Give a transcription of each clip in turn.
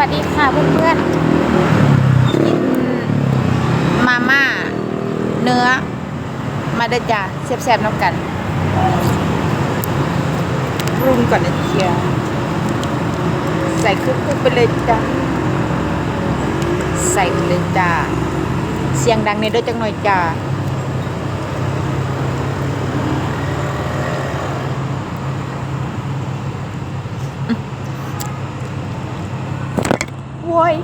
วัสดีค่ะเพื่อนๆกินมาม่า เนื้อ มาเด้อจ้าแซ่บๆน้ำกันปรุงก่อนนะเชียใส่คุกคุกๆไปเลยจ้าใส่ไปเลยจ้าเสียงดังในเด้อจังหน่อยจ้า โว้ย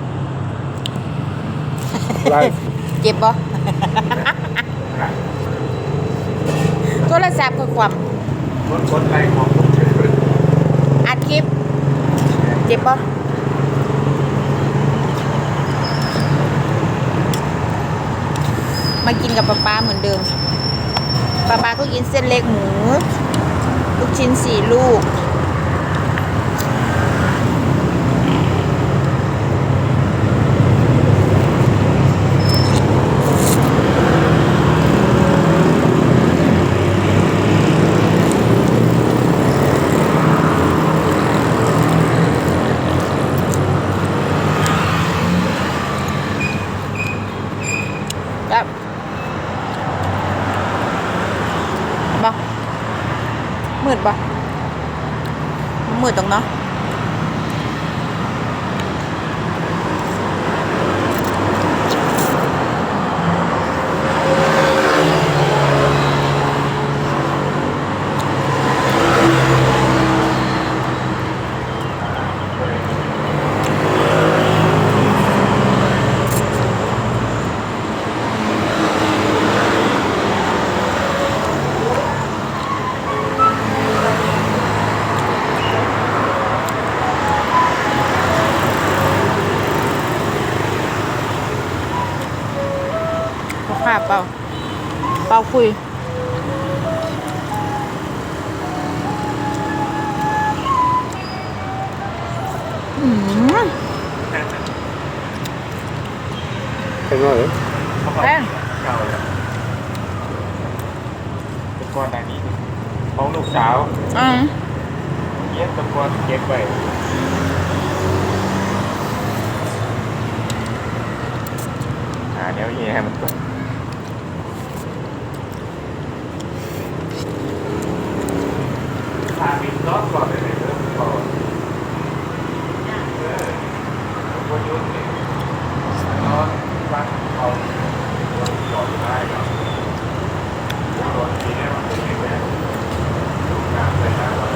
Live. เจ็บบ่โทรศัพท์คือความคนคนไทยของผมเฉยอัดคลิป เจ็บบ่มากินกับป๊าป๊าเหมือนเดิมป๊าป๊าก็กินเส้นเล็กหมู ลูกชิ้นสี่ลูก มืดตรงเนาะ บ่ค่ะเปล่าเปล่าคุยอืม Geen waar, hè? แป้งเก่าเลยตะกอนอันนี้ของลูกสาว อืม เย็บตะกอนเก็บไว้อ่าเดี๋ยวเฮียให้มันตกทาบินรอบก่อนเลยเริ่มก่อนเออคนยุ่งเนี่ย นอนบ้านเอาก่อนได้ครับรถที่เนี่ยมันเป็นยังไงลูกน้ำเลยนะ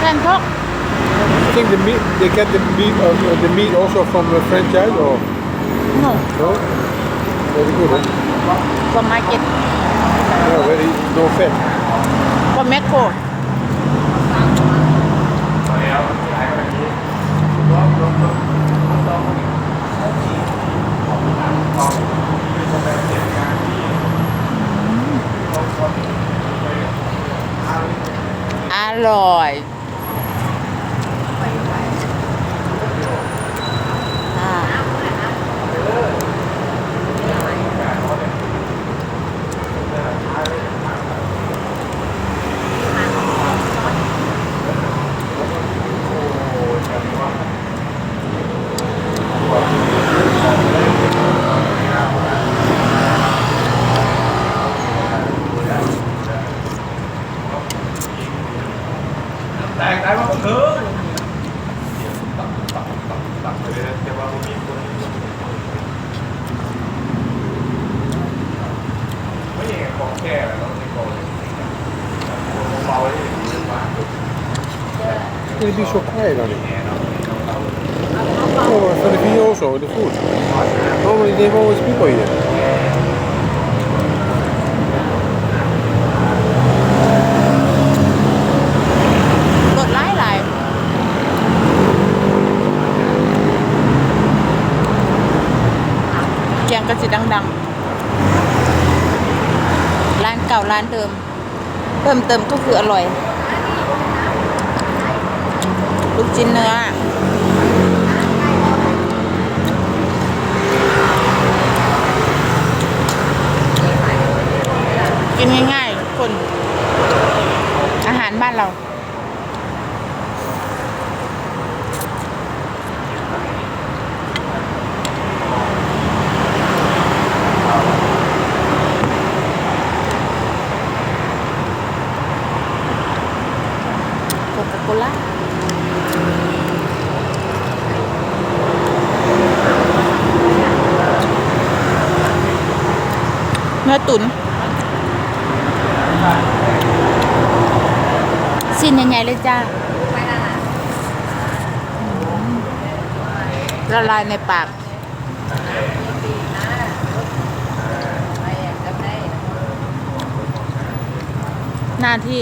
แป้งทก I think the meat, they get the meat, uh, the meat also from the franchise or หนู no? Very good, huh? ฟอร์มาร์เก็ต Yeah, very no fat. ฟอร์แร่อย ของแค่แล้วในกองเบาเลยดีมาก It'll be so quiet on it. Oh, for the video also, the food. Normally they have always people here. เก่าร้านเดิม เพิ่มเติมก็คืออร่อย ลูกชิ้นเนื้อกินง่ายๆคนอาหารบ้านเรา โคคาโค ล่าเนื้อตุ๋นสิ้นใหญ่ๆเลยจ้าละลายในปากหน้าที่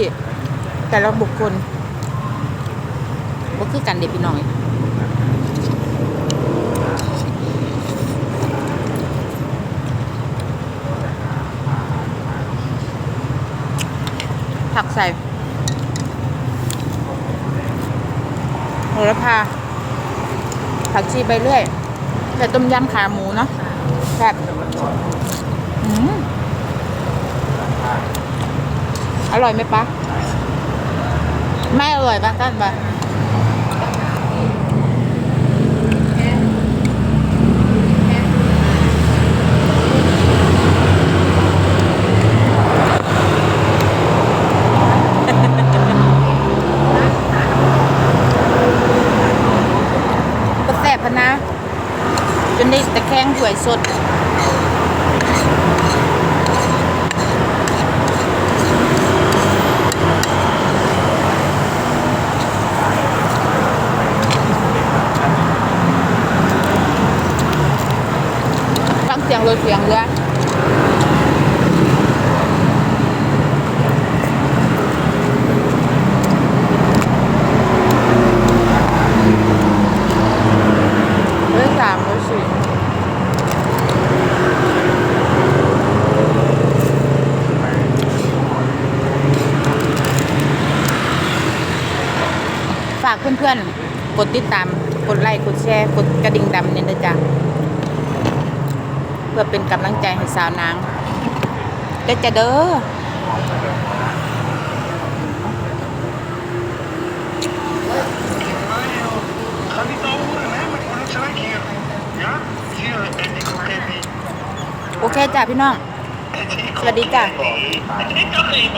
แต่ละบุคคล คือกันเด็กพี่น้องเอ้ยผักใส่โหระพา ผักชีไปเรื่อยแต่ต้มยำขาหมูเนาะแบบอืมอร่อยไหมปะ ไม่อร่อยปะท่านปะ ก็แสบพะนะ จนได้ตะแคงหวย สดฟังเสียงรถเสียงเรือเรือสามเรือสี่ฝากเพื่อนๆ กดติดตาม กดไลค์ กดแชร์ กดกระดิ่งดำเนี่ยนะจ๊ะ เพื่อเป็นกำลังใจให้สาวนางเด้จะเด้อโอเคจ้ะพี่น้อง สวัสดีจ้ะ